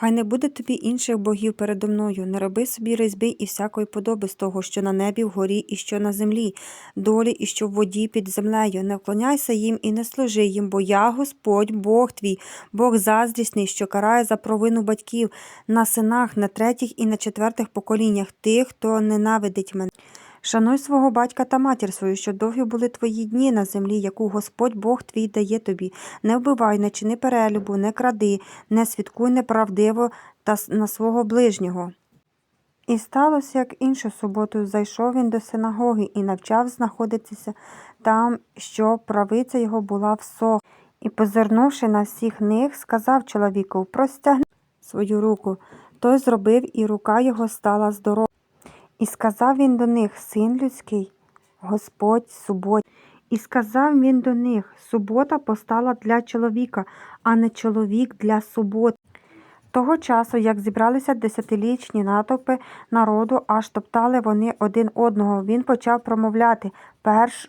Хай не буде тобі інших богів передо мною, не роби собі різьби і всякої подоби з того, що на небі, вгорі і що на землі, долі і що в воді під землею. Не вклоняйся їм і не служи їм, бо я Господь, Бог твій, Бог заздрісний, що карає за провину батьків на синах, на третіх і на четвертих поколіннях тих, хто ненавидить мене. Шануй свого батька та матір свою, що довгі були твої дні на землі, яку Господь Бог твій дає тобі. Не вбивай, не чини перелюбу, не кради, не свідкуй неправдиво та на свого ближнього. І сталося, як іншу суботу, зайшов він до синагоги і навчав знаходитися там, що правиця його була всох. І, позирнувши на всіх них, сказав чоловіку, простягни свою руку. Той зробив, і рука його стала здорова. І сказав він до них, син людський, Господь субот. І сказав він до них, субота постала для чоловіка, а не чоловік для суботи. Того часу, як зібралися десятилічні натовпи народу, аж топтали вони один одного, він почав промовляти перш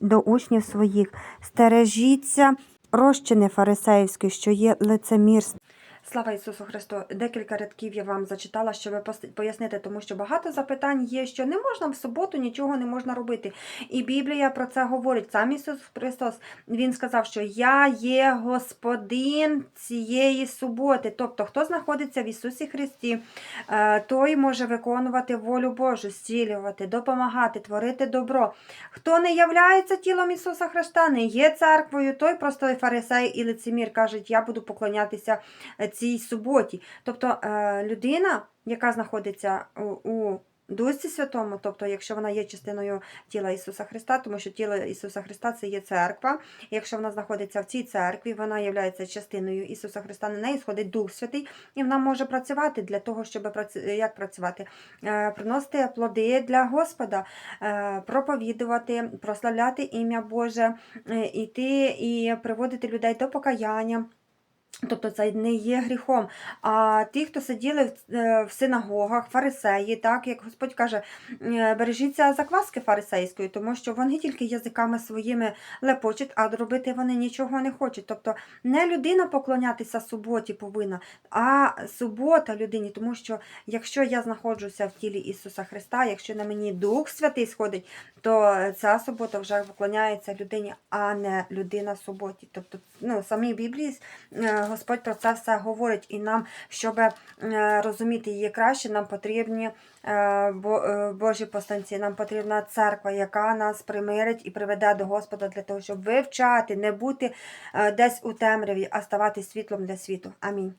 до учнів своїх Стережіться розчини фарисеївської, що є лицемірство. Слава Ісусу Христу! Декілька рядків я вам зачитала, щоб пояснити, тому що багато запитань є, що не можна в суботу нічого не можна робити. І Біблія про це говорить. Сам Ісус Христос Він сказав, що я є Господин цієї суботи. Тобто, хто знаходиться в Ісусі Христі, е, той може виконувати волю Божу, зцілювати, допомагати, творити добро. Хто не являється тілом Ісуса Христа, не є церквою, той просто фарисей і лицемір кажуть, я буду поклонятися цій суботі. Тобто е, людина, яка знаходиться у, Дусі Святому, тобто, якщо вона є частиною тіла Ісуса Христа, тому що тіло Ісуса Христа це є церква. Якщо вона знаходиться в цій церкві, вона є частиною Ісуса Христа, на неї сходить Дух Святий, і вона може працювати для того, щоб як працювати, Е, приносити плоди для Господа, е, проповідувати, прославляти ім'я Боже, іти і приводити людей до покаяння. Тобто це не є гріхом. А ті, хто сиділи в, е, синагогах, фарисеї, так як Господь каже, е, бережіться закваски фарисейської, тому що вони тільки язиками своїми лепочуть, а робити вони нічого не хочуть. Тобто не людина поклонятися суботі повинна, а субота людині, тому що якщо я знаходжуся в тілі Ісуса Христа, якщо на мені Дух Святий сходить, то ця субота вже поклоняється людині, а не людина суботі. Тобто, ну, в самій Біблії е, Господь про це все говорить, і нам, щоб е, розуміти її краще, нам потрібні е, е, Божі постанці, нам потрібна церква, яка нас примирить і приведе до Господа для того, щоб вивчати, не бути десь у темряві, а ставати світлом для світу. Амінь.